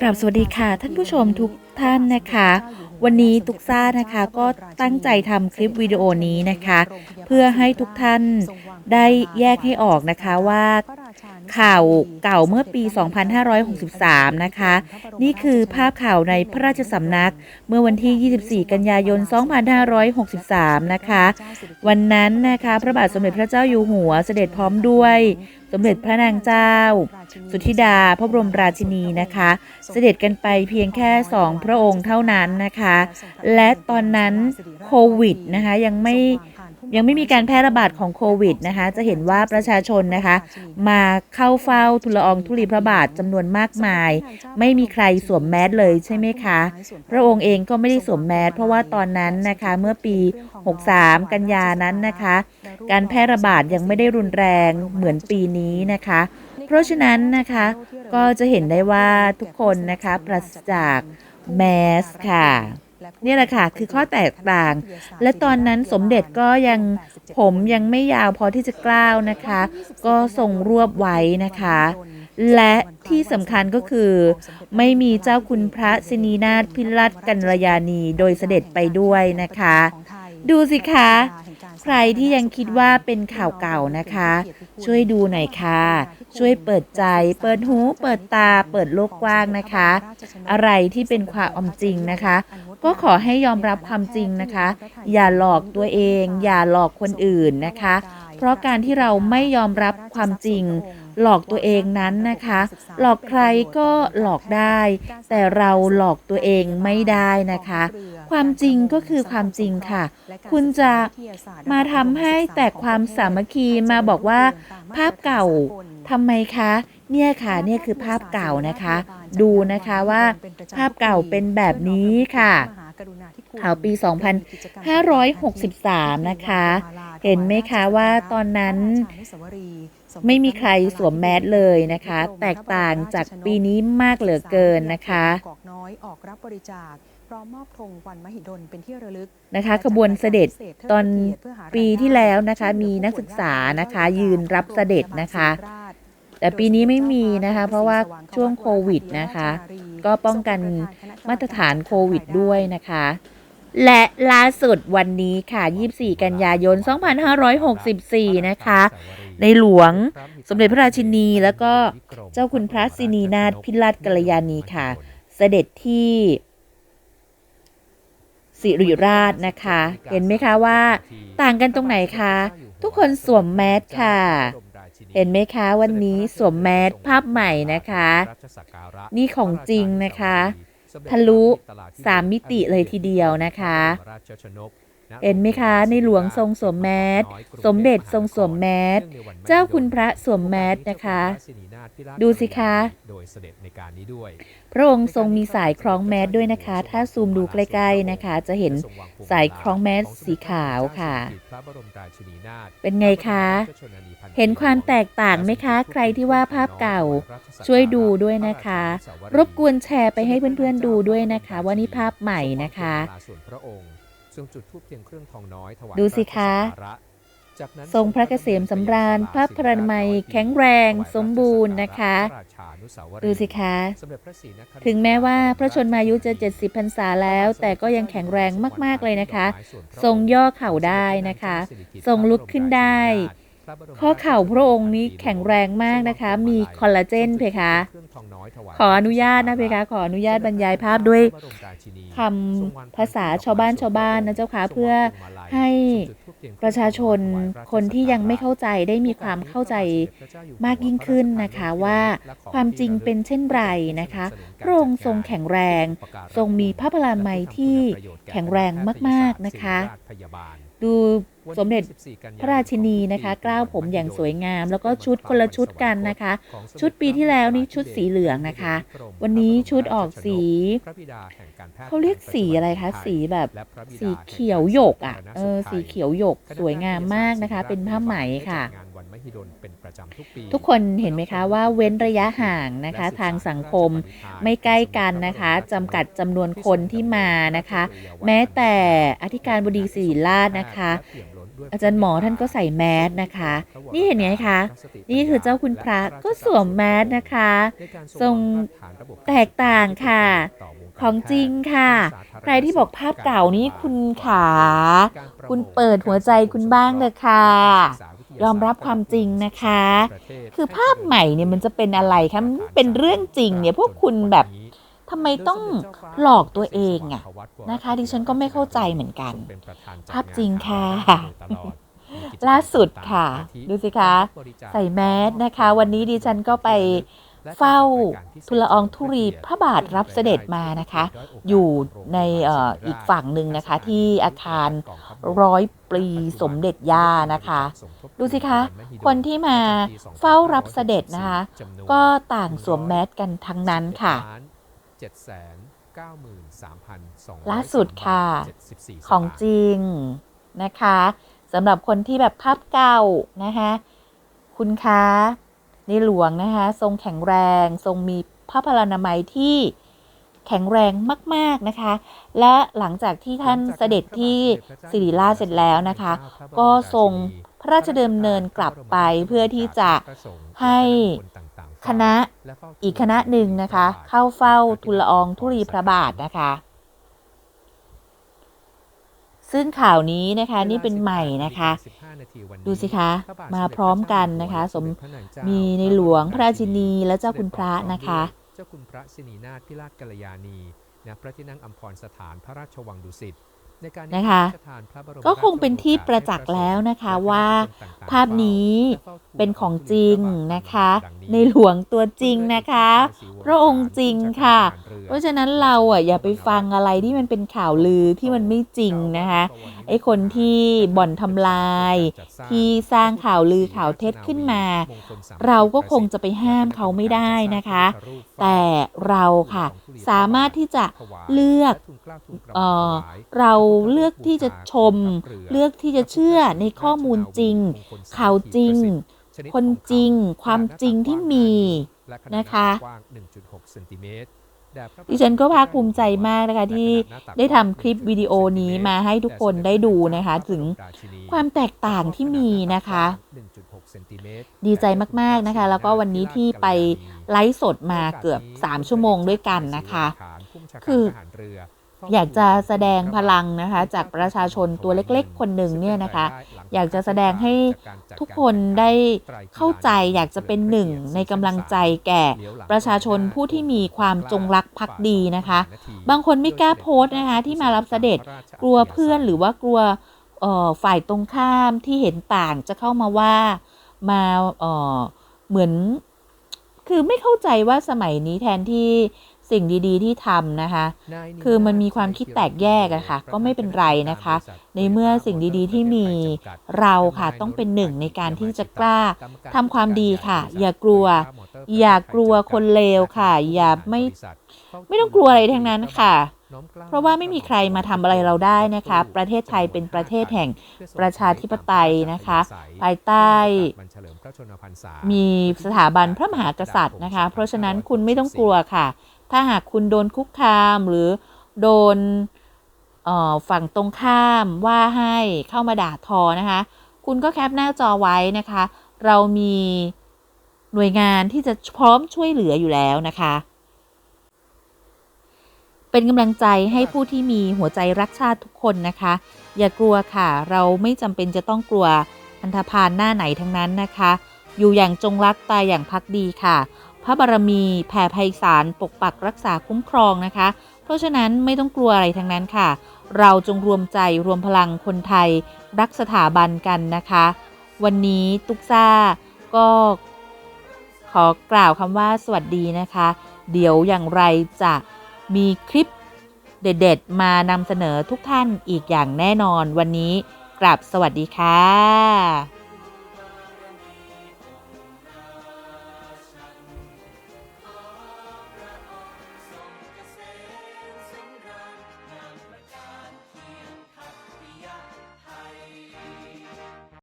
กราบสวัสดีค่ะท่านผู้ชมทุกท่านนะคะ วันนี้ตุกซ่านะคะก็ตั้งใจทำคลิปวิดีโอนี้นะคะ เพื่อให้ทุกท่านได้แยกให้ออกนะคะว่า ข่าวเก่าเมื่อปี 2563 นะคะ นี่คือภาพข่าวในพระราชสำนักเมื่อวันที่ 24 กันยายน 2563 นะคะ วันนั้นนะคะพระบาทสมเด็จพระเจ้าอยู่หัวเสด็จพร้อมด้วย สมเด็จพระนางเจ้า สุธิดาพระบรมราชินีนะคะ เสด็จกันไปเพียงแค่สองพระองค์เท่านั้นนะคะ และตอนนั้นโควิดนะคะยังไม่ ยังไม่มีการแพร่ระบาดของโควิดนะคะ จะเห็นว่าประชาชนนะคะ มาเข้าเฝ้าทุลอองทุลีพระบาทจำนวนมากมาย ไม่มีใครสวมแมสเลยใช่ไหมคะ พระองค์เองก็ไม่ได้สวมแมสเพราะว่าตอนนั้นนะคะเมื่อปี 63 กันยานั้นนะคะ การแพร่ระบาดยังไม่ได้รุนแรงเหมือนปีนี้นะคะ เพราะฉะนั้นนะคะก็จะเห็นได้ว่าทุกคนนะคะปราศจากแมสค่ะ นี่แหละค่ะคือข้อแตกต่าง และตอนนั้นสมเด็จก็ยังผมยังไม่ยาวพอที่จะกล้าวนะคะ ก็ทรงรวบไว้นะคะ และที่สำคัญก็คือ ไม่มีเจ้าคุณพระสินีนาถพิรัตกัลยาณี โดยเสด็จไปด้วยนะคะ ดูสิคะ ใครที่ยังคิดว่าเป็นข่าวเก่านะคะ ช่วยดูหน่อยค่ะ ช่วยเปิดใจ เปิดหู เปิดตา เปิดโลกกว้างนะคะ อะไรที่เป็นความจริงนะคะ ก็ขอให้ยอมรับความจริงนะคะ อย่าหลอกตัวเอง อย่าหลอกคนอื่นนะคะ เพราะการที่เราไม่ยอมรับความจริงหลอกตัวเองนั้นนะคะ หลอกใครก็หลอกได้ แต่เราหลอกตัวเองไม่ได้นะคะ ความจริงก็คือความจริงค่ะ คุณจะมาทำให้แตกความสามัคคีมาบอกว่า ภาพเก่าทำไมคะเนี่ยค่ะเนี่ยคือภาพเก่านะคะ ดูนะคะว่าภาพเก่าเป็นแบบนี้ค่ะข่าวปี 2563 นะคะ เห็นไหมคะว่าตอนนั้น ไม่มีใครสวมแมสเลยนะคะ แตกต่างจากปีนี้มากเหลือเกินนะคะกอกน้อยออกรับบริจาคพร้อมมอบธงวันมหิดลเป็นที่ระลึกนะคะขบวนเสด็จตอนปีที่แล้วนะคะ มีนักศึกษานะคะ ยืนรับเสด็จนะคะ แต่ปีนี้ไม่มีนะคะ เพราะว่าช่วงโควิดนะคะ ก็ป้องกันมาตรฐานโควิดด้วยนะคะ และล่าสุดวันนี้ค่ะ 24 กันยายน 2564 นะคะ ในหลวงสมเด็จพระราชินีแล้วก็เจ้าคุณพระสินีนาถพิรัตกัลยาณีค่ะ เสด็จที่สิริราชนะคะ เห็นไหมคะว่า ต่างกันตรงไหนคะ ทุกคนสวมแมสค่ะ เห็นไหมคะวันนี้สวมแมสภาพใหม่นะคะ นี่ของจริงนะคะ ทะลุสามมิติเลยทีเดียวนะคะ เห็นไหมคะในหลวงทรงสวมแมสสมเด็จทรงสวมแมสเจ้าคุณพระสวมแมสนะคะ ดูสิคะโดยเสด็จในการนี้ด้วยพระองค์ทรงมีสายคล้องแมสด้วยนะคะ ถ้าซูมดูใกล้ ๆนะคะ จะเห็นสายคล้องแมสสีขาวค่ะ เป็นไงคะ เห็นความแตกต่างไหมคะ ใครที่ว่าภาพเก่า ช่วยดูด้วยนะคะ รบกวนแชร์ไปให้เพื่อนๆดูด้วยนะคะ ว่านี่ภาพใหม่นะคะ ส่วนพระองค์ทรงจุดธูปเทียนเครื่องทองน้อยถวายดูสิคะพรสักการะจากนั้นทรงพระเกษมสำราญพระพรณมัยแข็งแรงสมบูรณ์นะคะพรราชานุสาวรีย์ดูสิคะสมเด็จพระศรีนครินทร์ถึงแม้ว่าพระชนมายุจะ 70พรรษาแล้ว แต่ก็ยังแข็งแรงมาก ๆ เลยนะคะ ทรงย่อเข่าได้นะคะ ทรงลุกขึ้นได้ ข้อเข่าพระองค์นี้แข็งแรงมากนะคะ มีคอลลาเจนเพคะขออนุญาตนะเพคะ ขออนุญาตบรรยายภาพด้วยคำภาษาชาวบ้านชาวบ้านนะเจ้าค่ะเพื่อให้ประชาชนคนที่ยังไม่เข้าใจได้มีความเข้าใจมากยิ่งขึ้นนะคะว่าความจริงเป็นเช่นไรนะคะพระองค์ทรงแข็งแรง ทรงมีพระพลามัยที่แข็งแรงมาก ๆ นะคะ ดูสมเด็จพระราชินีนะคะกล้าวผมอย่างสวยงาม แล้วก็ชุดคนละชุดกันนะคะ ชุดปีที่แล้วนี่ชุดสีเหลืองนะคะ วันนี้ชุดออกสีเขาเรียกสีอะไรคะสีแบบสีเขียวหยกอะเออสีเขียวหยกสวยงามมากนะคะ เป็นผ้าไหมค่ะ ทุกคนเห็นไหมคะว่าเว้นระยะห่างนะคะ ทางสังคมไม่ใกล้กันนะคะจำกัดจำนวนคนที่มานะคะ แม้แต่อธิการบดีศิริราชนะคะด้วยอาจารย์หมอท่านก็ใส่แมสนะคะ นี่เห็นไหมคะนี่คือเจ้าคุณพระก็สวมแมสนะคะทรงแตกต่างค่ะของจริงค่ะ ใครที่บอกภาพเก่านี้คุณขา คุณเปิดหัวใจคุณบ้างเลยค่ะ ยอมรับความจริงนะคะ คือภาพใหม่เนี่ยมันจะเป็นอะไรคะมันเป็นเรื่องจริงเนี่ยพวกคุณแบบทำไมต้องหลอกตัวเองอะนะคะ ดิฉันก็ไม่เข้าใจเหมือนกัน ภาพจริงค่ะล่าสุดค่ะ ดูสิคะ ใส่แมสนะคะ วันนี้ดิฉันก็ไป เฝ้าทุลอองธุรีพระบาทรับเสด็จมานะคะ อยู่ในเอ่ออีกฝั่งหนึ่งนะคะที่อาคารร้อยปีสมเด็จย่านะคะ ดูสิคะ คนที่มาเฝ้ารับเสด็จนะคะ ก็ต่างสวมแมสกันทั้งนั้นค่ะล่าสุดค่ะ ของจริงนะคะสำหรับคนที่แบบภาพเก่านะคะ คุณคะ ในหลวงนะคะ ทรงแข็งแรง ทรงมีพระพลานามัยที่แข็งแรงมาก ๆ นะคะ และหลังจากที่ท่านเสด็จที่สิริราชเสร็จแล้วนะคะ ก็ทรงพระราชดำเนินกลับไปเพื่อที่จะให้คณะอีกคณะหนึ่งนะคะ เข้าเฝ้าทุลอองธุรีพระบาทนะคะ ซึ่งข่าวนี้นะคะนี่เป็นใหม่นะคะ ดูสิคะมาพร้อมกันนะคะ สมมีในหลวงพระราชินีและเจ้าคุณพระนะคะ เจ้าคุณพระสินีนาถพิราชกัลยาณีณพระที่นั่งอัมพรสถานพระราชวังดุสิตในการนะคะพรราชทานพระบรมก็คงเป็นที่ประจักษ์แล้วนะคะว่าภาพนี้เป็นของจริงนะคะ ในหลวงตัวจริงนะคะ พระองค์จริงค่ะ เพราะฉะนั้นเราอะอย่าไปฟังอะไรที่มันเป็นข่าวลือที่มันไม่จริงนะคะไอ้คนที่บ่อนทำลาย ที่สร้างข่าวลือข่าวเท็จขึ้นมา เราก็คงจะไปห้ามเขาไม่ได้นะคะ แต่เราค่ะสามารถที่จะเลือกเอ่อเราเลือกที่จะชม เลือกที่จะเชื่อในข้อมูลจริงข่าวจริง คนจริงความจริงที่มีนะคะดิฉันก็ภาคภูมิใจมากนะคะที่ได้ทำคลิปวิดีโอนี้มาให้ทุกคนได้ดูนะคะ ถึงความแตกต่างที่มีนะคะ ดีใจมากๆนะคะ แล้วก็วันนี้ที่ไปไลฟ์สดมาเกือบ 3 ชั่วโมงด้วยกันนะคะ คือ อยากจะแสดงพลังนะคะจากประชาชนตัวเล็กๆ คนหนึ่งเนี่ยนะคะ อยากจะแสดงให้ทุกคนได้เข้าใจอยากจะเป็นหนึ่งในกำลังใจแก่ประชาชนผู้ที่มีความจงรักภักดีนะคะ บางคนไม่กล้าโพสต์นะคะที่มารับเสด็จกลัวเพื่อนหรือว่ากลัวเอ่อฝ่ายตรงข้ามที่เห็นต่างจะเข้ามาว่ามาเอ่อเหมือนคือไม่เข้าใจว่าสมัยนี้แทนที่ สิ่งดีๆ ที่ทำนะคะ คือมันมีความคิดแตกแยกอะค่ะ ก็ไม่เป็นไรนะคะ ในเมื่อสิ่งดีๆ ที่มีเราค่ะต้องเป็นหนึ่งในการที่จะกล้าทำความดีค่ะ อย่ากลัว อย่ากลัวคนเลวค่ะ อย่าไม่ไม่ต้องกลัวอะไรทั้งนั้นค่ะ เพราะว่าไม่มีใครมาทำอะไรเราได้นะคะ ประเทศไทยเป็นประเทศแห่งประชาธิปไตยนะคะ ภายใต้มีสถาบันพระมหากษัตริย์นะคะ เพราะฉะนั้นคุณไม่ต้องกลัวค่ะ ถ้าหากคุณโดนคุกคามหรือโดนเอ่อฝั่งตรงข้ามว่าให้เข้ามาด่าทอนะคะ คุณก็แคปหน้าจอไว้นะคะ เรามีหน่วยงานที่จะพร้อมช่วยเหลืออยู่แล้วนะคะ เป็นกำลังใจให้ผู้ที่มีหัวใจรักชาติทุกคนนะคะ อย่ากลัวค่ะ เราไม่จำเป็นจะต้องกลัวอันธพาลหน้าไหนทั้งนั้นนะคะ อยู่อย่างจงรักตายอย่างพักดีค่ะ พระบารมีแผ่ไพศาลปกปักรักษาคุ้มครองนะคะ เพราะฉะนั้นไม่ต้องกลัวอะไรทั้งนั้นค่ะ เราจงรวมใจรวมพลังคนไทย รักสถาบันกันนะคะ วันนี้ตุกซ่าก็ขอกล่าวคำว่าสวัสดีนะคะ เดี๋ยวอย่างไรจะ มีคลิปเด็ด ๆ มานำเสนอทุกท่านอีกอย่างแน่นอนวันนี้กราบสวัสดีค่ะ